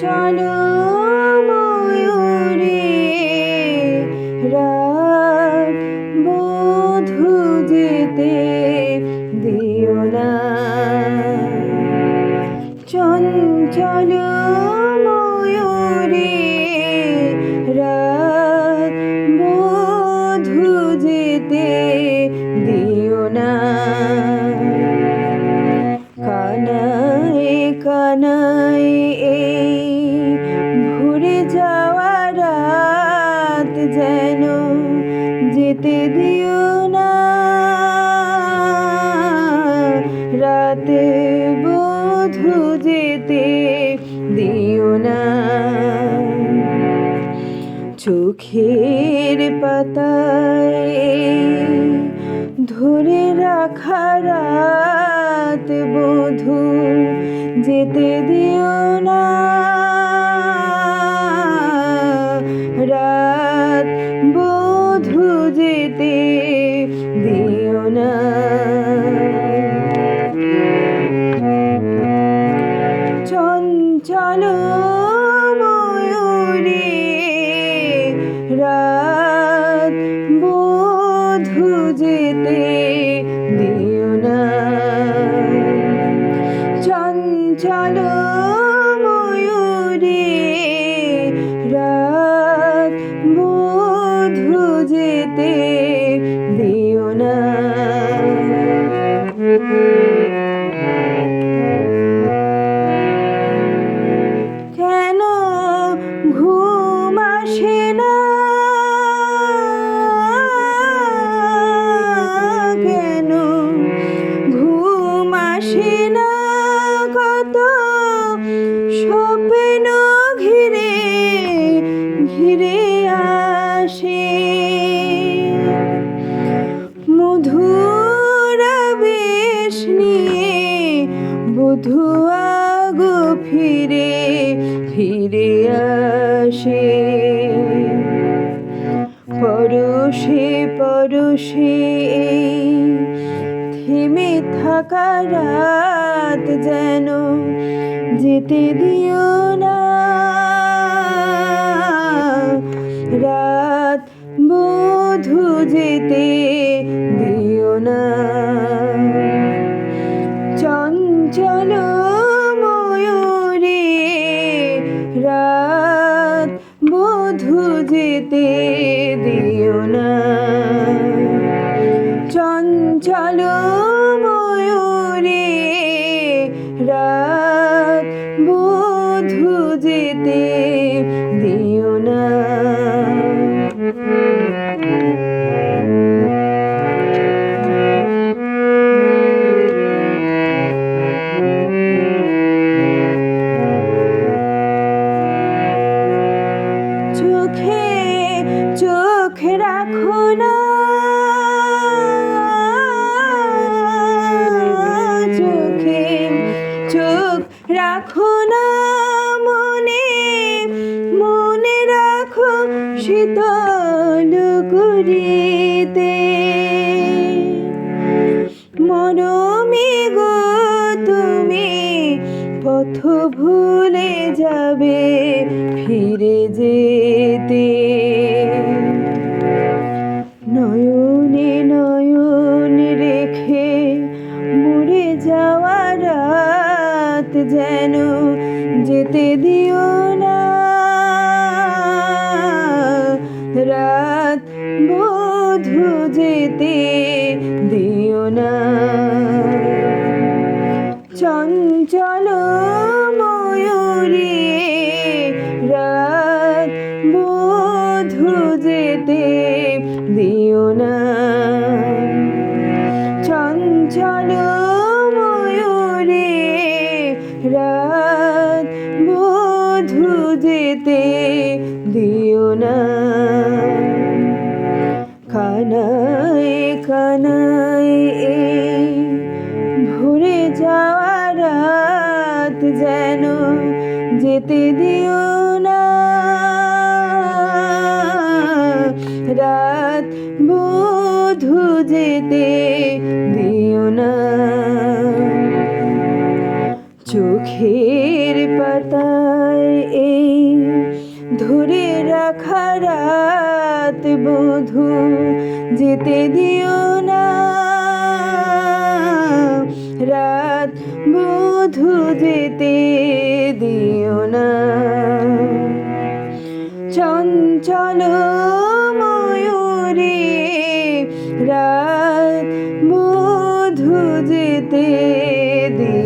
চঞ্চল ময়ূরী রাত বধূ যেতে দিও না। চঞ্চল ময়ূরী রাত বধূ যেতে যেন যেতে দিও না। রাতে বধু যেতে দিও না। চোখের পাতায় ধরে রাখা রাত বধু যেতে দিও বেশ নিয়ে বধুয়া গো ফিরে ফিরে আসে। পরশে পরশে থেমে থাকা রাত যেন যেতে দিও না। রাত বধু যেতে দিও না। বধু যেতে দিও না। চঞ্চল ময়ূরে রাত বধু যেতে করিতে। মরমে গো, তুমি পথ ভুলে যাবে ফিরে যেতে। নয়নে নয়ন রেখে মরে যাওয়া রাত যেন যেতে দিও চঞ্চল ময়ূরী রাত বধু যেতে দিও না। চঞ্চল ময়ূরী রাত বধু যেতে দিও না। যেতে দিও না। রাত বধু যেতে দিও না। চোখের পাতায় এই ধরে রাখা রাত বধু যেতে দিও না। রাত মধু যেতে দিও না। চঞ্চল ময়ূরে রাত মধু দিতে দিও